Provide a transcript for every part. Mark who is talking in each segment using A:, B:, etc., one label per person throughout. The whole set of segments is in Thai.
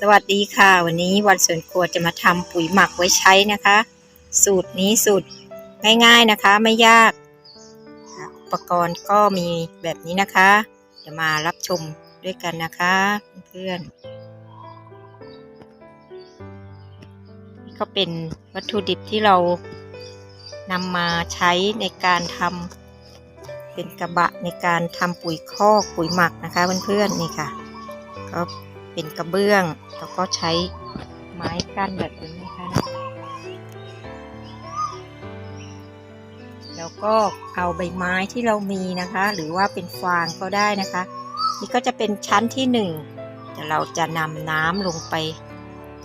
A: สวัสดีค่ะ วันนี้วันสวนครัวจะมาทำปุ๋ยหมักไว้ใช้นะคะ สูตรนี้สูตรง่ายๆนะคะไม่ยาก อุปกรณ์ก็มีแบบนี้นะคะเดี๋ยวมารับชมด้วยกันนะคะเพื่อนๆนี่ก็เป็นวัตถุดิบที่เรานำมาใช้ในการทำเป็นกระบะในการทำปุ๋ยคอกปุ๋ยหมักนะคะเพื่อนๆนี่ค่ะก็ เป็นกระเบื้อง แล้วก็ใช้ไม้กั้นแบบนี้นะคะ แล้วก็เอาใบไม้ที่เรามีนะคะ หรือว่าเป็นฟางก็ได้นะคะ นี่ก็จะเป็นชั้นที่หนึ่งแต่เราจะนำน้ำลงไป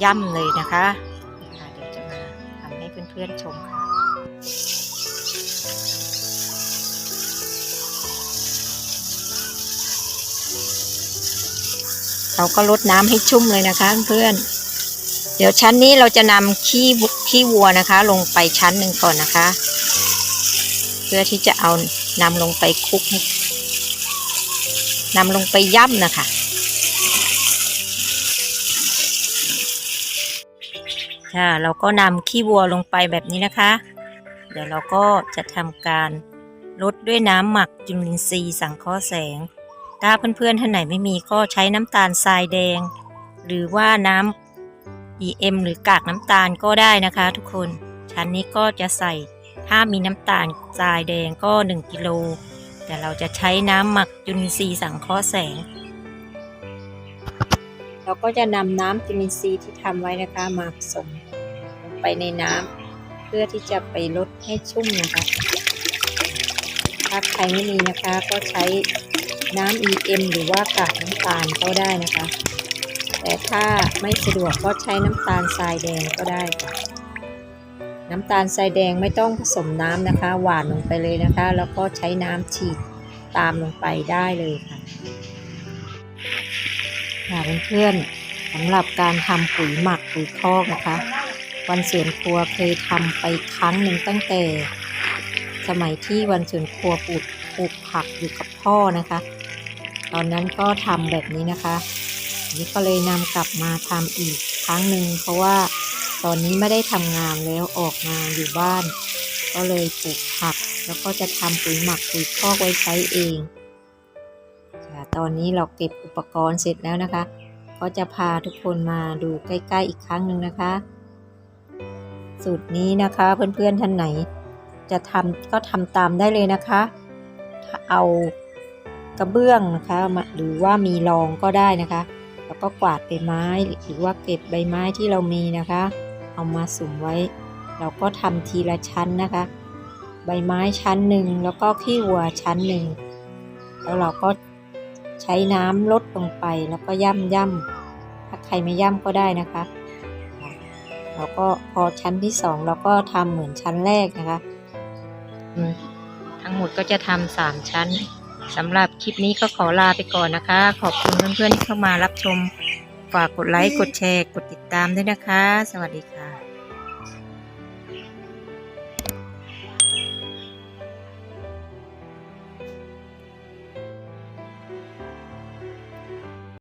A: ย่ำเลยนะคะเดี๋ยวจะมาทำให้เพื่อนๆชมค่ะ เราก็ลดน้ำให้ชุ่มเลยนะคะเพื่อนเดี๋ยวชั้นนี้เราจะนำขี้วัวขี้วัวนะคะ ลงไปชั้นหนึ่งก่อนนะคะ เพื่อที่จะเอานำลงไปคลุกนำลงไปย่ำนะคะ ค่ะเราก็นำขี้วัวลงไปแบบนี้นะคะ เดี๋ยวเราก็จะทำการลดด้วยน้ำหมักจุลินทรีย์สังเคราะห์แสง ถ้าเพื่อนๆท่านไหนไม่มีก็ใช้น้ำตาลทรายแดง หรือว่าน้ำ EM หรือกากน้ำตาลก็ได้นะคะ ทุกคนชั้นนี้ก็จะใส่ถ้ามีน้ำตาลทรายแดงก็ 1กิโลแต่เราจะใช้น้ำหมักจุลินทรีย์สังเคราะห์แสง เราก็จะนำน้ำจุลินทรีย์ที่ทำไว้นะคะมาผสมลงไปในน้ำเพื่อที่จะไปลดให้ชุ่มนะคะ ถ้าใครไม่มีนะคะก็ใช้ น้ำ EM หรือว่ากากน้ำตาลก็ได้นะคะ แต่ถ้าไม่สะดวกก็ใช้น้ำตาลทรายแดงก็ได้ค่ะ น้ำตาลทรายแดงไม่ต้องผสมน้ำนะคะ หวานลงไปเลยนะคะ แล้วก็ใช้น้ำฉีดตามลงไปได้เลยค่ะค่ะเพื่อนๆสำหรับการทำปุ๋ยหมักปุ๋ยคอกนะคะ วันสวนครัวเคยทำไปครั้งหนึ่งตั้งแต่ สมัยที่วันสวนครัวปลูกปลูกผักอยู่กับพ่อนะคะ ตอนนั้นก็ทำแบบนี้นะคะนนี้ก็เลยนำกลับมาทำอีกครั้งหนึ่งเพราะว่าตอนนี้ไม่ได้ทำงานแล้วออกมาอยู่บ้าน ก็เลยปลูกผัก แล้วก็จะทำปุ๋ยหมักปุ๋ยคอกไว้ใช้เองค่ะตอนนี้เราเก็บอุปกรณ์เสร็จแล้วนะคะ ก็จะพาทุกคนมาดูใกล้ ๆ อีกครั้งหนึ่งนะคะ สูตรนี้นะคะเพื่อนๆท่านไหน จะทำก็ทำตามได้เลยนะคะ เอา กระเบื้องนะคะหรือว่ามีรองก็ได้นะคะ แล้วก็กวาดใบไม้หรือว่าเก็บใบไม้ที่เรามีนะคะ เอามาสุมไว้ เราก็ทำทีละชั้นนะคะ ใบไม้ชั้นหนึ่งแล้วก็ขี้วัวชั้นหนึ่งแล้วเราก็ใช้น้ำลดลงไปแล้วก็ย่ำย่ำถ้าใครไม่ย่ำก็ได้นะคะแล้วก็พอชั้นที่สองเราก็ทำเหมือนชั้นแรกนะคะทั้งหมดก็จะทำสามชั้น สำหรับคลิปนี้ก็ขอลาไปก่อนนะคะ ขอบคุณเพื่อนๆที่เข้ามารับชม ฝากกดไลค์ กดแชร์ กดติดตามด้วยนะคะ สวัสดีค่ะ